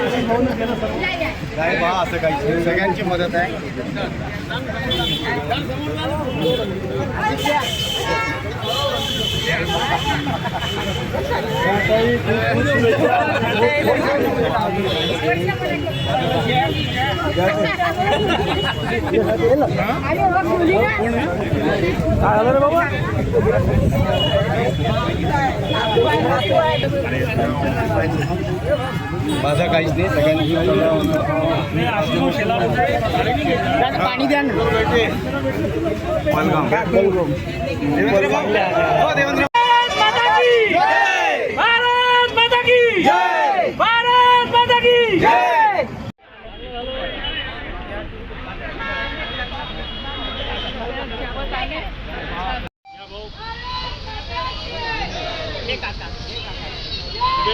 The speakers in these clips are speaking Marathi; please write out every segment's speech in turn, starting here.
नाही बा असं काही सगळ्यांची मदत आहे. बाबा काहीच नाही सगळ्यांची पाणी द्या ना पलगाम हो, देवेंद्र भारत माता की भारत माता की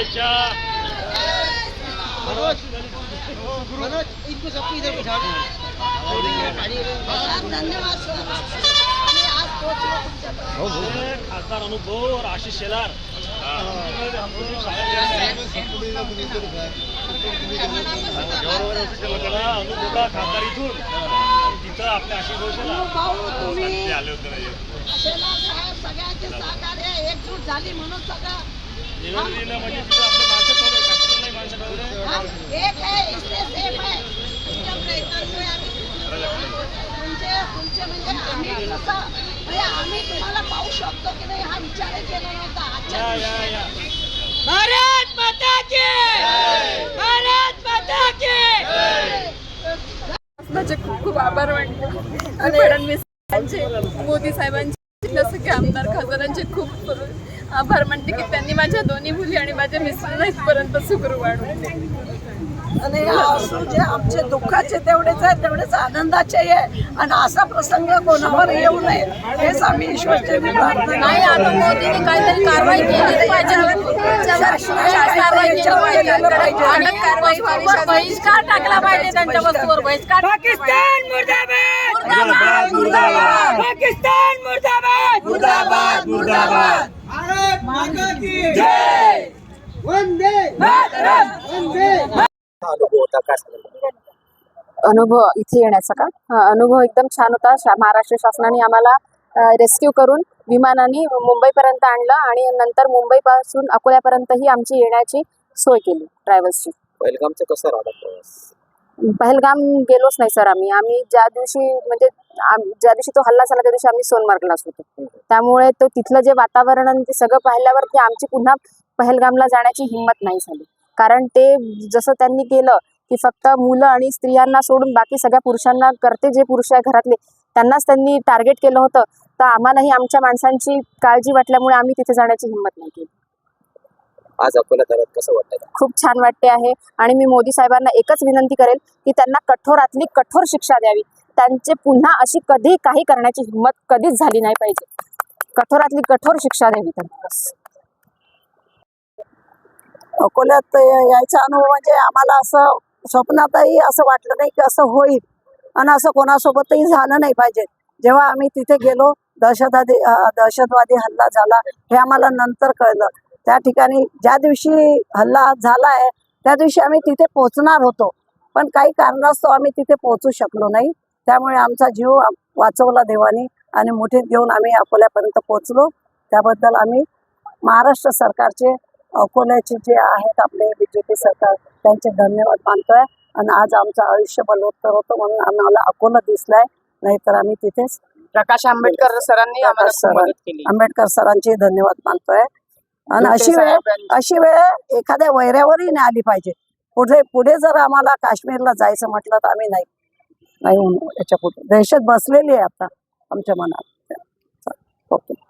शुभेच्छा खासदार अनुभव और आशीष शेलार। खासदार इथून तिथं आपल्या आशिष तुम्ही आले होते शेलार साहेब सगळ्यांचे सहकार्य एकजूट झाली म्हणून सगळं एक है इससे सेफ है तुमच्या प्रयत्नांमुळे आम्ही तुमचे तुमचे म्हणजे आम्ही कसं म्हणजे आम्ही तुम्हाला पाहू शकतो की नाही हा केला नव्हता आजच्या भारत माता की भारत माता की खूप खूप आभार मानतो. आणि फडणवीस साहेबांचे मोदी साहेबांचे जसं की आमदार खासदारांचे खूप आभार. मानते की त्यांनी माझ्या दोन्ही मुली आणि माझ्या मिस्टरांना इथपर्यंत सुखरू वाढवले आणि जे आमचे दुःखाचे तेवढेच आहे तेवढेच आनंदाचे आहे. आणि असा प्रसंग कोणावर येऊ नये हेच आम्ही प्रार्थना नाही आता मोदींनी काहीतरी कारवाई केली पाहिजे. बहिष्कार टाकला पाहिजे त्यांच्या वस्तूवर बहिष्कार पाकिस्तान मुर्दाबाद मुर्दाबाद! पाकिस्तान मुर्दाबाद! मुर्दाबाद मुर्दाबाद! अनुभव इथे येण्याचा का? हा, अनुभव एकदम छान होता. शा महाराष्ट्र शासनाने आम्हाला रेस्क्यू करून विमानाने मुंबईपर्यंत आणलं आणि नंतर मुंबईपासून अकोल्यापर्यंतही आमची येण्याची सोय केली ट्रॅव्हल्सची पहिलगामचं कसं प्रवास? पहलगाम गेलोच नाही सर आम्ही. आम्ही ज्या दिवशी म्हणजे ज्या दिवशी तो हल्ला झाला त्या दिवशी आम्ही सोनमार्गलाच होतो. त्यामुळे तो तिथलं जे वातावरण आणि ते सगळं पाहिल्यावर ते आमची पुन्हा पहलगामला जाण्याची हिंमत नाही झाली. कारण ते जसं त्यांनी केलं की फक्त मुलं आणि स्त्रियांना सोडून बाकी सगळ्या पुरुषांना करते जे पुरुष आहे घरातले त्यांनाच त्यांनी टार्गेट केलं होतं. तर आम्हालाही आमच्या माणसांची काळजी वाटल्यामुळे आम्ही तिथे जाण्याची हिंमत नाही केली. आज अकोल्यात आलात कसं वाटतं खूप छान वाटते आहे. आणि मी मोदी साहेबांना एकच विनंती करेल की त्यांना कठोरातली कठोर शिक्षा द्यावी. त्यांचे पुन्हा अशी कधी काही करण्याची हिंमत कधीच झाली नाही पाहिजे. कठोरातली कठोर शिक्षा द्यावी त्यांना. अकोल्यात यायचा अनुभव म्हणजे आम्हाला असं स्वप्नातही असं वाटलं नाही की असं होईल. आणि असं कोणासोबतही झालं नाही पाहिजे. जेव्हा आम्ही तिथे गेलो दहशतवादी दहशतवादी हल्ला झाला हे आम्हाला नंतर कळलं. त्या ठिकाणी ज्या दिवशी हल्ला झाला आहे त्या दिवशी आम्ही तिथे पोहोचणार होतो. पण काही कारणास्तव आम्ही तिथे पोहोचू शकलो नाही. त्यामुळे आमचा जीव वाचवला देवानी आणि मुठीत घेऊन आम्ही अकोल्यापर्यंत पोहोचलो. त्याबद्दल आम्ही महाराष्ट्र सरकारचे अकोल्याचे जे आहेत आपले बी जे पी सरकार त्यांचे धन्यवाद मानतोय. आणि आज आमचं आयुष्य बलवत्तर होतं म्हणून आम्हाला अकोला दिसलाय. नाहीतर आम्ही तिथेच प्रकाश आंबेडकर सरांनी आम्हाला सर- केली. आंबेडकर सरांचे धन्यवाद मानतोय. आणि अशी वेळ अशी वेळ एखाद्या वैऱ्यावरही नाही आली पाहिजे. पुढे पुढे जर आम्हाला काश्मीरला जायचं म्हटलं तर आम्ही नाही नाही याच्यापुढे दहशत बसलेली आहे आता आमच्या मनात. ओके.